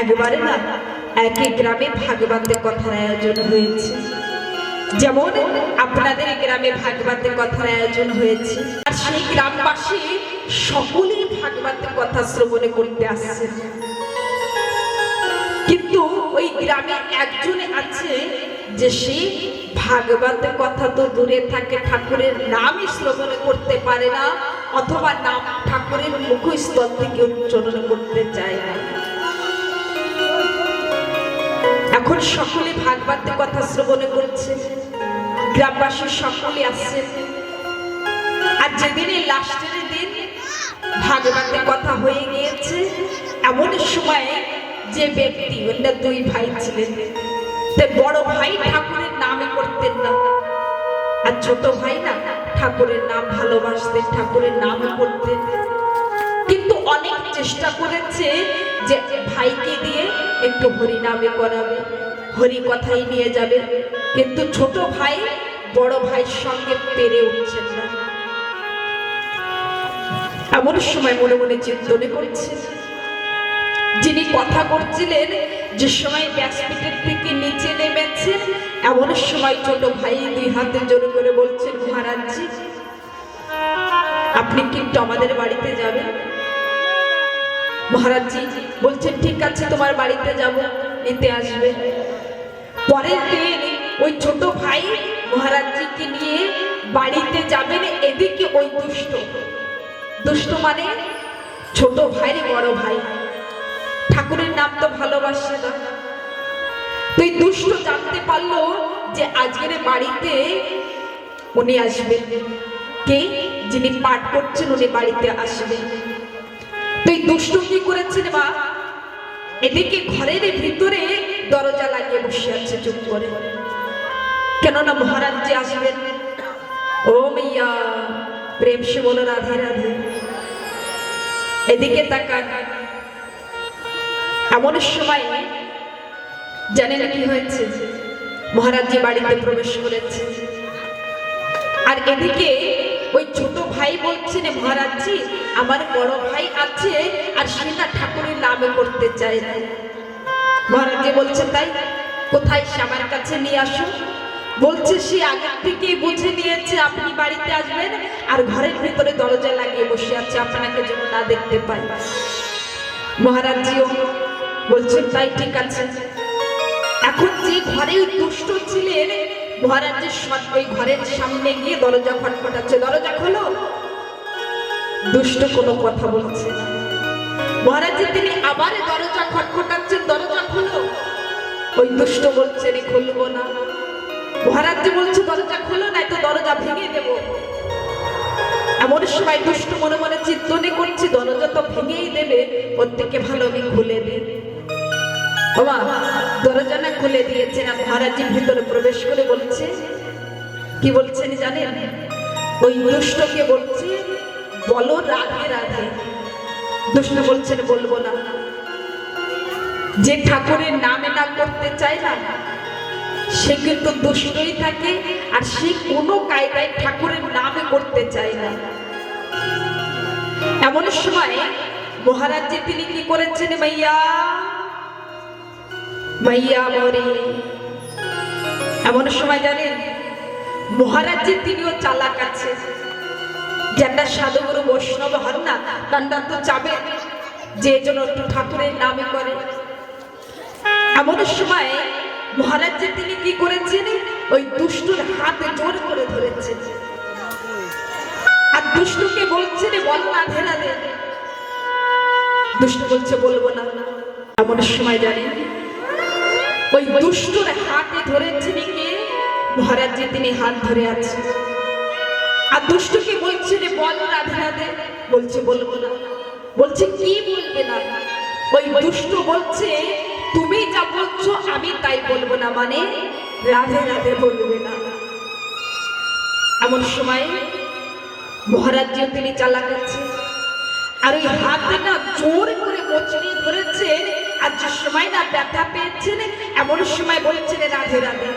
একবারে না, একই গ্রামে ভাগবতের কথার আয়োজন হয়েছে। যেমন আপনাদের গ্রামে ভাগবতের কথার আয়োজন হয়েছে, আর সেই গ্রামবাসী সকলেই ভাগবতের কথা শ্রবণে করতে আসছে। কিন্তু ওই গ্রামে একজন আছে যে সে ভাগবতের কথা তো দূরে থাকে, ঠাকুরের নামই শ্রবণ করতে পারে না, অথবা নাম ঠাকুরের মুখস্থল থেকে উচ্চারণ করতে চায় না। এখন সকলে ভাগবতের কথা শ্রবণ করছে। গ্রামবাসী সকলে আসছে আর যেদিনে লাস্টের দিন ভাগবতের কথা হয়ে গিয়েছে, এমন সময় যে ব্যক্তি দুই ভাই ছিলেন। বড় ভাই ঠাকুরের নামে করতেন না। আর ছোট ভাই না ঠাকুরের নাম ভালোবাসতেন, ঠাকুরের নাম করতেন। কিন্তু অনেক চেষ্টা করেছে যে ভাইকে দিয়ে একটু হরি নামে করাবে, হরি কথাই নিয়ে যাবে। কিন্তু ছোট ভাই বড় ভাইয়ের সঙ্গে পেরে উঠছেন না। এমন সময় মনে মনে চিন্তনে করছে। যিনি কথা করছিলেন, যে সময় ব্যাসপীঠের থেকে নিচে নেমেছেন এমন সময় ছোট ভাই দুই হাতে জোরে করে বলছেন, মহারাজজি, আপনি কিন্তু আমাদের বাড়িতে যাবেন? মহারাজজি বলছেন, ঠিক আছে, তোমার বাড়িতে যাব, নিতে আসবে। পরের দিন ওই ছোট ভাই মহারাজজিকে নিয়ে বাড়িতে যাবেন, এদিকে ওই দুষ্ট। দুষ্ট মানে ছোট ভাই রে বড় ভাই। ঠাকুরের নাম তো ভালোবাসে না। তুই দুষ্ট জানতে পারল যে আজকের বাড়িতে উনি আসবেন। কে? যিনি পাঠ করছেন, উনি বাড়িতে আসবেন। তুই দুষ্ট কি করেছেন বা এদিকে ঘরের ভিতরে দরজা লাগিয়ে বসে আছে, চুপ করে। কেননা মহারাজ যে আসবেন। ও মাইয়া, প্রেম সে বলো রাধে রাধে। এদিকে তাকান। এমন সময় জানেন কি হয়েছে? মহারাজজি বাড়িতে প্রবেশ করেছে। আর এদিকে ওই ছোট ভাই বলছে বলছেন মহারাজজি, আমার বড় ভাই আছে আর সে না ঠাকুরের নামে করতে চায় না। মহারাজজি বলছে, তাই কোথায় সে আমার কাছে নিয়ে আসো? বলছে, সে আগের থেকেই বুঝে নিয়েছে, আপনি বাড়িতে আসবেন আর ঘরের ভিতরে দরজা লাগিয়ে বসে আছে, আপনাকে যেন না দেখতে পাই মহারাজজিও বলছেন তাই ঠিক আছে। এখন যে ঘরে দুষ্ট ছিলেন মহারাজের ওই ঘরের সামনে গিয়ে দরজা খটখটাচ্ছে। দরজা খোলো। দুষ্ট কোনো কথা বলছে না। মহারাজ তিনি আবার দরজা খটখটাচ্ছেন, দরজা খোলো। ওই দুষ্ট বলছে রে খুলবো না। মহারাজ বলছে, দরজা খোলো নাই তো দরজা ভেঙে দেবো। এমন সময় দুষ্ট মনে মনে চিন্তনে করছে, দরজা তো ভেঙেই দেবে ওর থেকে ভালো আমি খুলে দেবে বাবা দরজা না খুলে দিয়েছেন আর মহারাজজি ভিতরে প্রবেশ করে বলছে, কি বলছেন জানেন? ওই দুষ্টকে বলছে, বলো রাধে রাধে। দুষ্ট বলছেন, বলব না। যে ঠাকুরের নামে না করতে চায় না, সে কিন্তু দুষ্টই থাকে আর সে কোনো কায়দায় ঠাকুরের নামে করতে চায় না। এমন সময় মহারাজ যে তিনি কি করেছেন মাইয়া? মাইয়া মরে। এমন সময় জানেন মহারাজ যে তিনিও চালাক আছে। যেটা সাধুগুরু বৈষ্ণব হন না তান্ডা তো চাবে যে জন্য একটু ঠাকুরের নামে করে। এমন সময় মহারাজ তিনি কি করেছেন? ওই দুষ্টুর হাতে জোর করে ধরেছেন। আর দুষ্টুকে বলছেন, বল রাধে রাধে দুষ্ট বলছে, বলব না। এমন সময় জানেন ওই দুষ্টুর হাতে ধরেছেন কে যে তিনি হাত ধরে আছেন আর দুষ্টুকে বলছে রে বল রাধে রাধে বলছে, বলব না। বলছে, কি বলবে না? ওই দুষ্ট বলছে, তুমি যা বলছো আমি তাই বলব না মানে রাধে রাধে বলবে না। এমন সময় মহারাজ যে তিনি চালাকাচ্ছে আর ওই হাতে না জোর করে মচড়িয়ে ধরেছেন। আর যে সময় না ব্যথা পেয়েছেন, এমন সময় বলছেন, রাধে রাধে।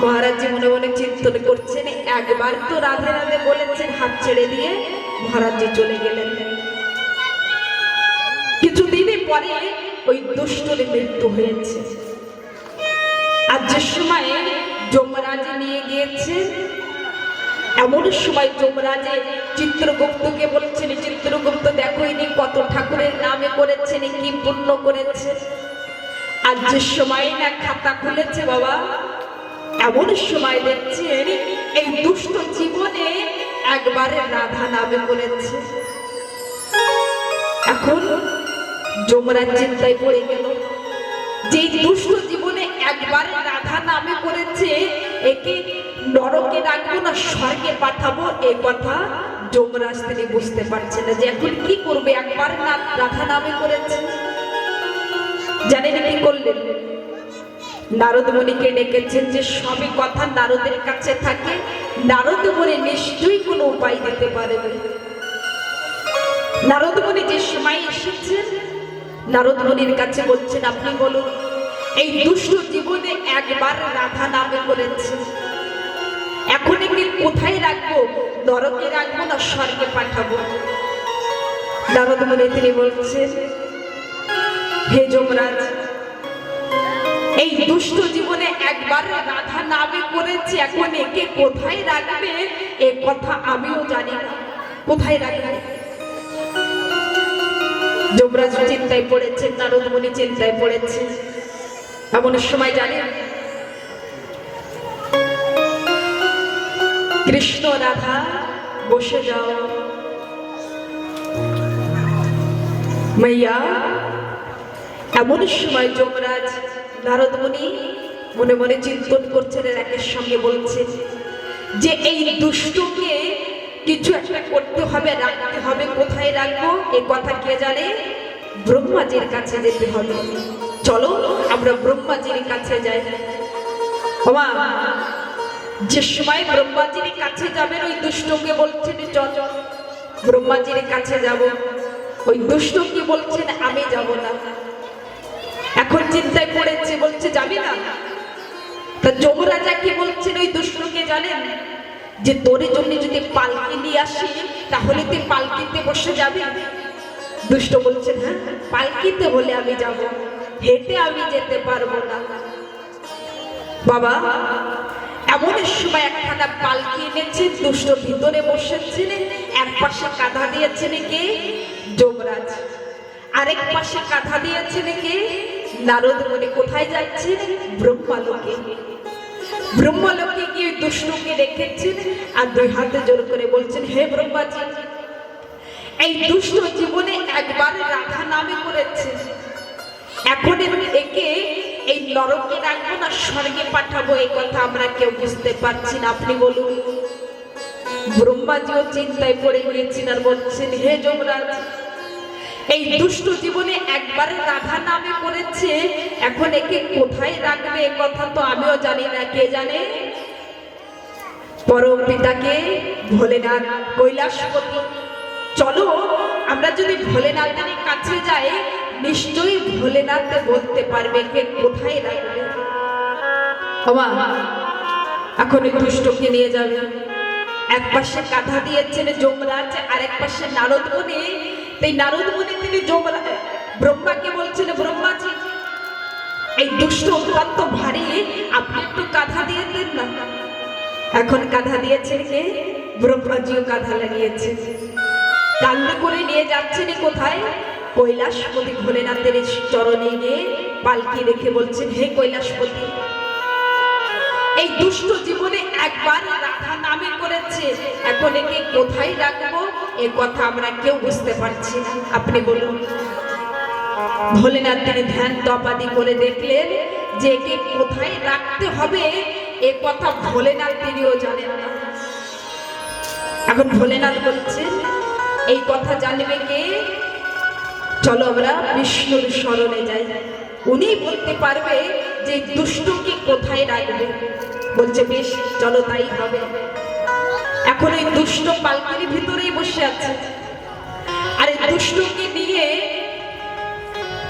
মহারাজ জি মনে মনে চিন্তন করছেন, একবার তো রাধে রাধে বলেছেন, হাত ছেড়ে দিয়ে মহারাজ চলে গেলেন। কিছুদিনই পরে ওই দুষ্টর মৃত্যু হয়েছে। আর যে সময় যমরাজ নিয়ে গিয়েছে এমন সময় যমরাজে চিত্রগুপ্তকে বলছেন, চিত্রগুপ্ত দেখো ইনি কত ঠাকুরের নামে করেছেন, কি পুণ্য করেছে আর যে সময় না খাতা খুলেছে বাবা এমন সময় দেখছেন, এই দুষ্ট জীবনে একবারে রাধা নামে করেছে। এখন যমরাজ চিন্তায় পড়ে গেল, যে দুষ্ট জীবনে একবারে রাধা নামে করেছে, একে নরকে রাখব না, স্বর্গে পাঠাবো, এ কথা যমরাজ তিনি বুঝতে পারছেন না যে এখন কি করবে? একবার না, রাধা নামে করেছে। জানেন কি করলেন? নারদ মুনিকে ডেকেছেন যে সবই কথা নারদের কাছে থাকে, নারদ মুনি নিশ্চয়ই কোনো উপায় দিতে পারবে নারদ মুনি যে সময় এসেছেন নারদ মুনির কাছে বলছেন, আপনি বলুন, এই দুষ্ট জীবনে একবার রাধা নামে করেছে। একে কোথায় রাখব? নরকে রাখব না স্বর্গে পাঠাবো? নারদ মুনি তিনি বলছেন, হে যমরাজ, এই দুষ্ট জীবনে একবার রাধা নামে করেছে, এখন একে কোথায় রাখবে? এ কথা আমিও জানি না। কোথায় রাখবে? যমরাজ চিন্তায় পড়েছে নারদ চিন্তায় পড়েছে এমন সময় জানেন কৃষ্ণ রাধা, বসে যাও। মাইয়া, এমন সময় যমরাজ নারদ মুনি মনে মনে চিন্তন করছেন একের সঙ্গে বলছেন যে এই দুষ্টকে কিছু একটা করতে হবে, রাখতে হবে, কোথায় রাখব? এ কথা কে জানে? ব্রহ্মাজির কাছে যেতে হবে। চলো, আমরা ব্রহ্মাজির কাছে যাই। ওমা যে সময় ব্রহ্মাজির কাছে যাবেন, ওই দুষ্টকে বলছেন চল ব্রহ্মাজির কাছে যাব। ওই দুষ্ট কি বলছেন, আমি যাব না। এখন চিন্তায় পড়েছে, বলছে, যাবি না? তা যমরাজা কি বলছেন, ওই দুষ্টকে জানেন? যে তোর জন্য যদি পালকি নিয়ে আসি, তাহলে তুই পালকিতে বসে যাবি? দুষ্ট বলছেন হ্যাঁ পালকিতে হলে আমি যাব, হেঁটে আমি যেতে পারব না। বাবা এমন সময় একখানা পালকি এনেছে, দুষ্ট ভিতরে বসেছেন এক পাশে কাঁধা দিয়েছেন কে যমরাজ, আরেক পাশে কাঁধা দিয়েছেন কে নারদ মনে কোথায় যাচ্ছেন? ব্রহ্মালোকে। ব্রহ্মালোকে গিয়ে দুষ্টকে রেখেছেন আর দুই হাতে জোর করে বলছেন, হে ব্রহ্মাজি, এই দুষ্ট জীবনে একবার রাধা নামে করেছে। এখন একে এই নরকে রাখব না, স্বর্গে পাঠাবো, এই কথা আমরা কেউ বুঝতে পারছি না। আপনি বলুন, ব্রহ্মাজিও চিন্তায় পড়ে গিয়েছেন আর বলছেন, হে যমরাজ, এই দুষ্ট জীবনে একবারে রাধা নামে করেছে, এখন একে কোথায় রাখবে? এ কথা তো আমিও জানি না, কে জানে? পরম পিতাকে ভোলেনাথ কৈলাসপতি, চলো, আমরা যদি ভোলেনাথের কাছে যাই নিশ্চয়ই ভোলেনাথ বলতে পারবে কে কোথায় রাখবে। ওমা, এখন দুষ্টকে নিয়ে যাবে। এক পাশে কাঁধা দিয়েছেন যমরাজ, আর এক পাশে নারদ মুনি। এই নারদ মুনি তিনি যমরাজ ব্রহ্মাকে বলছেন, ব্রহ্মাজি, এই দুষ্ট অত্যন্ত ভারী, আপনি একটু কাঁধা দিয়ে দেন না। এখন কাঁধা দিয়েছে কে? ব্রহ্মাজিও কাঁধা লাগিয়েছে। কান্দে করে নিয়ে যাচ্ছেন কোথায়? কৈলাসপতি ভোলেনাথের চরণে গিয়ে পালকি রেখে বলছেন, হে কৈলাসপতি, এই দুষ্ট জীবনে একবার রাধা নামে করেছে। এখন একে কোথায় রাখব? এ কথা আমরা কেউ বুঝতে পারছি না। আপনি বলুন। ভোলেনাথ তিনি ধ্যান তপাদি করে দেখলেন যে একে কোথায় রাখতে হবে। এ কথা ভোলেনাথ তিনিও জানেন না। এখন ভোলেনাথ বলছেন, এই কথা জানবে কে? চলো আমরা বিষ্ণুর স্মরণে যাই। উনি বলতে পারবে যে দুষ্টকে কোথায় রাখবে। বলছে, বেশ, চলো, তাই হবে। এখন ওই দুষ্ট পালকির ভিতরেই বসে আছে। আর এই দুষ্টকে নিয়ে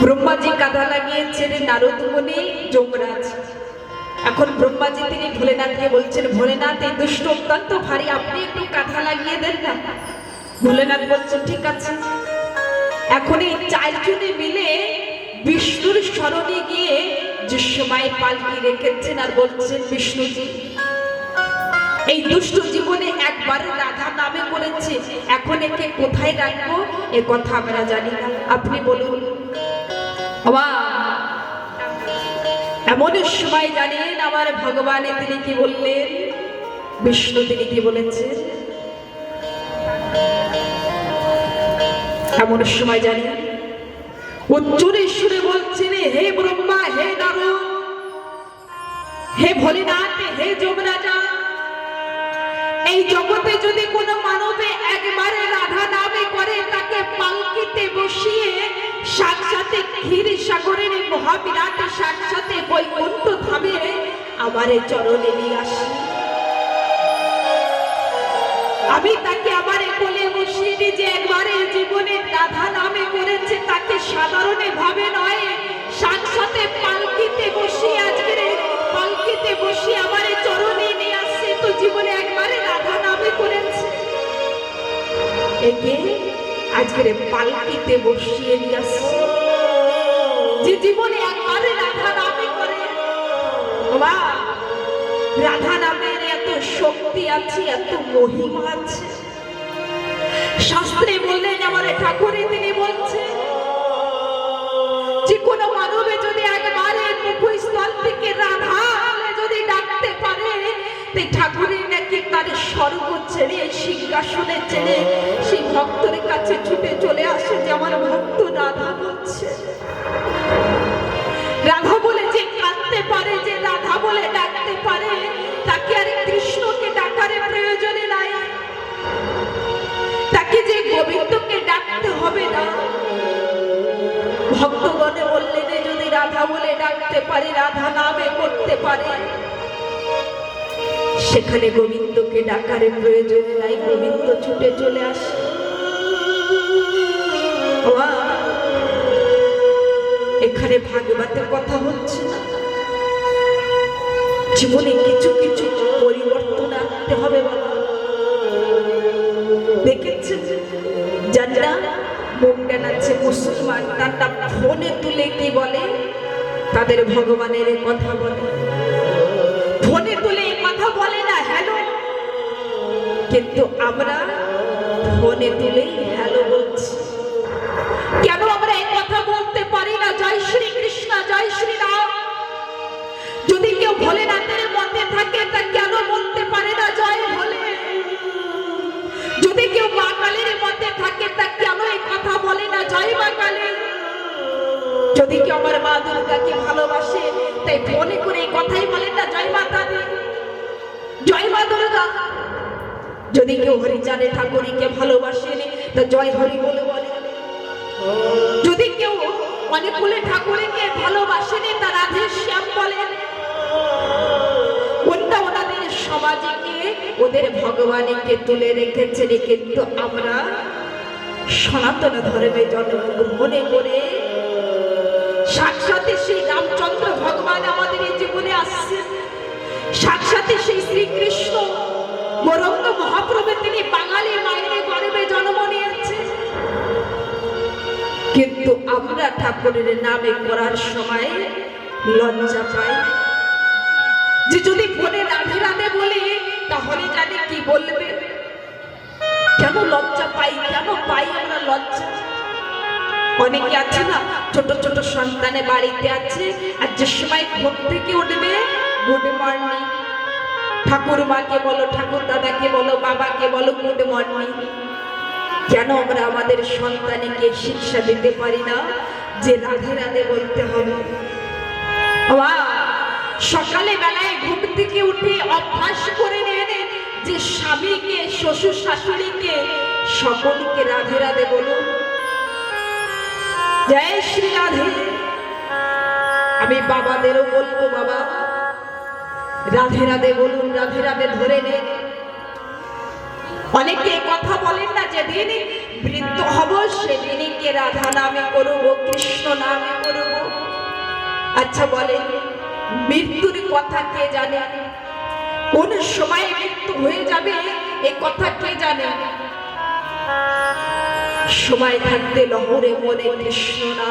ব্রহ্মাজি কাঁধা লাগিয়েছেন নারদ মুনি যমরাজ। এখন ব্রহ্মাজি তিনি ভোলেনাথকে বলছেন, ভোলেনাথ, এই দুষ্ট অত্যন্ত ভারী, আপনি একটু কাঁধা লাগিয়ে দেন না? ভোলেনাথ বলছেন, ঠিক আছে। এখন এই চারজনে মিলে বিষ্ণুর স্মরণে গিয়ে যে সময় পালকি রেখেছেন আর বলছেন, বিষ্ণুজি, এই দুষ্ট জীবনে একবার রাধা নামে করেছে। এখন একে কোথায় রাখব? এ কথা আমরা জানি না। আপনি বলুন। এমন সময় জানেন আমার ভগবানে তিনি কি বললেন? বিষ্ণু তিনি কি বলেছেন? এমন সময় জানি, উচ্চরে সুরে বলছেন হে ব্রহ্মা, হে নারদ, হে ভোলেনাথ, হে যোগরাজা এই জগতে যদি কোনো মানবে একবারে রাধা নামে করে, তাকে পালকিতে বসিয়ে সাক্ষাতে ক্ষীর সাগরের মহাবিরাট, সাক্ষাতে বৈকুণ্ঠ ধামে আমারে চরণে নিয়ে আসি। আমি তাকে আমার কোলে বসিয়ে যে একবারে জীবনে রাধা নামে করেছে, তাকে সাধারণ ভাবে নয়। সাক্ষাতে পালকিতে বসিয়ে আজকের পালকিতে বসিয়ে আমার চরণে নিয়ে আসছে, তো জীবনে একবারে রাধা নামে করেছে। একে আজকের পালকিতে বসিয়ে নিয়ে আসছে। যে জীবনে একবারে রাধা নামে করে। বাবা রাধা শক্তি আছে, এত মহিমা আছে। শাস্ত্রে বললেন, আমার ঠাকুরে তিনি বলছেন, যে কোনো মানবে যদি একবারে মুখস্থল থেকে রাধা যদি ডাকতে পারে তাই ঠাকুরের নাকি তার স্বর্গ ছেড়ে, সিংহাসনে ছেড়ে, সেই ভক্তের কাছে ছুটে চলে আসে, যে আমার ভক্ত রাধা বলছে। রাধা বলে যে কাঁদতে পারে, যে রাধা বলে হবে না। ভক্তগণে বললেন, "এ যদি রাধা বলে ডাকতে পারে, রাধা নামে করতে পারে। সেখানে গোবিন্দকে ডাকারে প্রয়োজন নাই, গোবিন্দ ছুটে চলে আসে। এখানে ভাগবতের কথা হচ্ছে না। জীবনে কিছু কিছু পরিবর্তন আনতে হবে বাবা দেখেছেন? যারা মুখটা নাচছে মুসলমান তারা ফোনে তুলে কি বলে? তাদের ভগবানের কথা বলে। ফোনে তুলে কথা বলে না, হ্যালো? কিন্তু আমরা ফোনে তুলেই হ্যালো বলছি। কেন আমরা এই কথা বলতে পারি না? জয় শ্রী কৃষ্ণ, জয় শ্রী রাম। যদি কেউ ভোলেনাথের মধ্যে থাকে তা কেন যদি কেউ আমার মা দুর্গাকে ভালোবাসে, তাই মনে করে এই কথাই বলেন না, জয় মাতা জয় মা দুর্গা। যদি কেউ হরিচাঁদে ঠাকুরকে ভালোবাসেন, তা জয় হরি বলে বলে যদি কেউ অনেক বলে ঠাকুরকে ভালোবাসেন, তা রাধে শ্যাম বলেন। কোনটা ওনাদের সমাজকে, ওদের ভগবানকে তুলে রেখেছেন? কিন্তু আমরা সনাতন ধর্মে জন্মগ্রহণে করে সাক্ষাতে সেই রামচন্দ্র ভগবান আমাদের এই জীবনে আসছে। সাক্ষাতে সেই শ্রীকৃষ্ণ গৌরঙ্গ মহাপ্রভু তিনি বাঙালি মায়ের গর্বে জন্ম নিয়েছে। কিন্তু আমরা ঠাকুরের নামে করার সময় লজ্জা পাই। যে যদি ফোনে রাধে রাধে বলি, তাহলে জানি কি বলবে? কেন লজ্জা পাই? কেন পাই আমরা লজ্জা? অনেকে আছে না, ছোট ছোট সন্তানে বাড়িতে আছে, আর যে সময় ঘুম থেকে উঠবে গুড মর্নিং ঠাকুর মাকে বলো, ঠাকুর দাদাকে বলো, বাবাকে বলো গুড মর্নিং কেন আমরা আমাদের সন্তানকে শিক্ষা দিতে পারি না? যে রাধে রাধে বলতে হবে। সকালে বেলায় ঘুম থেকে উঠে অভ্যাস করে নেন যে স্বামীকে, শ্বশুর শাশুড়িকে, সকলকে রাধে রাধে বলুন। জয় শ্রী রাধে। আমি বাবাদেরও বলব, বাবা, রাধে রাধে বলুন, রাধে রাধে ধরে নেন অনেকে কথা বলেন না, যেদিন বৃদ্ধ হব, সেদিনই কে রাধা নামে করব, কৃষ্ণ নামে করব। আচ্ছা বলেন মৃত্যুর কথা কে জানে? কোন সময় মৃত্যু হয়ে যাবে, এ কথা কে জানে? সময় থাকতে লহরে মনে কৃষ্ণ না।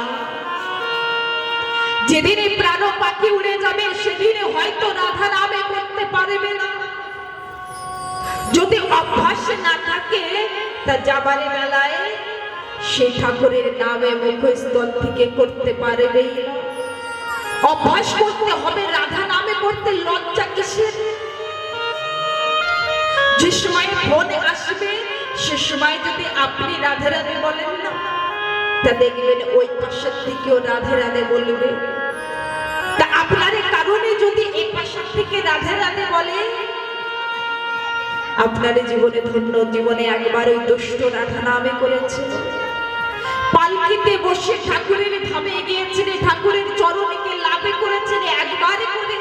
যেদিনে প্রাণ পাখি উড়ে যাবে, সেদিনে হয়তো রাধা নামে করতে পারবে না। যদি অভ্যাস না থাকে, তা যাবার বেলায় সে ঠাকুরের নামে মুখস্থল থেকে করতে পারবে অভ্যাস করতে হবে, রাধা নামে করতে লজ্জা কিসের? যে সময় ফোন আসবে সে সময় যদি আপনি রাধে রাধে বলেন না, তা দেখবেন ওই পাশের থেকেও রাধে রাধে বলবে। তা আপনার কারণে যদি এই পাশের থেকে রাধে রাধে বলে, আপনার জীবনে ধন্য জীবনে একবার ওই দুষ্ট রাধা নামে করেছে। পালকিতে বসে ঠাকুরের ধামে গিয়েছেন, ঠাকুরের চরণকে লাভে করেছেন, একবারে করে।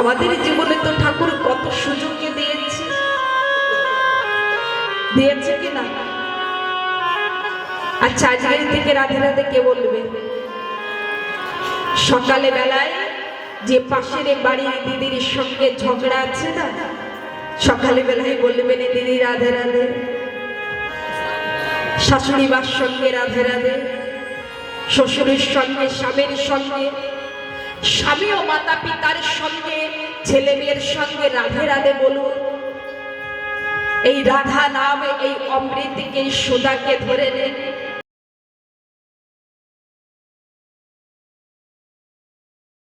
আমাদের জীবনে তো ঠাকুর কত সুযোগকে দিয়েছে। দিয়েছে কি না আচ্ছা আজকের থেকে রাধে রাধে কে বলবে? সকালে বেলায় যে পাশের বাড়ির দিদির সঙ্গে ঝগড়া আছে না? সকালে বেলায় বলবেন, "এ দিদি, রাধে রাধে। শাশুড়ি সঙ্গে রাধে রাধে, শ্বশুরের সঙ্গে, স্বামীর সঙ্গে, স্বামী ও মাতা পিতার সঙ্গে ছেলে মেয়ের সঙ্গে রাধে রাধে বলুন। এই রাধা নাম এই অমৃতকে সুদাকে ধরে নেন